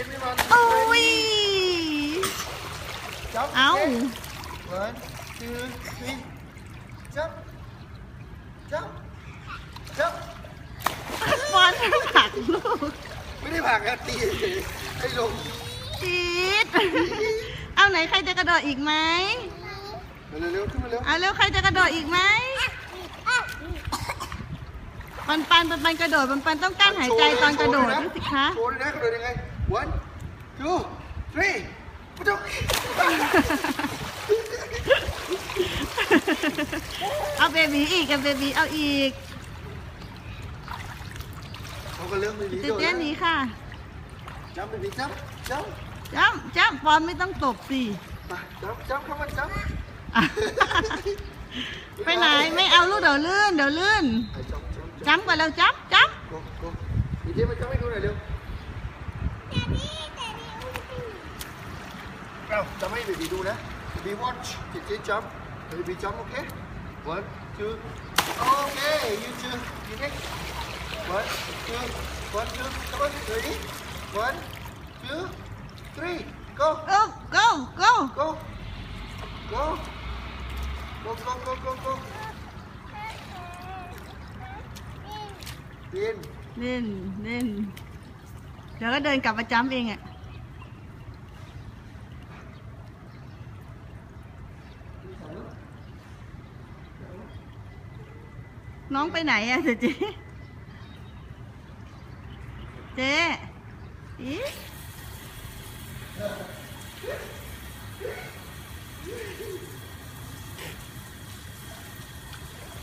everyone โอ้ย jump เอา okay? one two three jump jump jump บอลผลักลูกไม่ได้ผลักอะตีเฉยๆให้ลงจีดเอาไหนใครจะกระโดดอีกไหมเร็วๆขึ้นมาเร็วเอาแล้วใครจะกระโดดอีกไหมปันปันปันปันกระโดดปันปันต้องกั้นหายใจตอนกระโดดดูสิคะโชว์ด้วยนะกระโดดยังไง One, two, three. Ao baby eat, ao baby, ao eat. เขาก็เริ่มเบบีเตื่นเต้นหนี้ค่ะ จับเบบีจับจับจัำจัำปอนไม่ต้องตบสิมาจับจับเข้ามาจับไปไหนไม่เอาลูกเดี๋ยวลื่นเดี๋ยวลื่นจับก่อนเราจับจับ Go, go. Đi tiếp mà cháu đi đâu này đâu? Now, somebody will be doing that. Be watch. Did you jump? Will be jump okay? One, two. Okay, you two. You next. One, two. One, two. Come on, ready? One, two, three. Go. Go, go, go. Go. Go. Go, go, go, go, go. Nên, nên, nên. เดี๋ยวก็เดินกลับมาจ้ำเองอะน้องไปไหนอะเจ๊เจ๊อี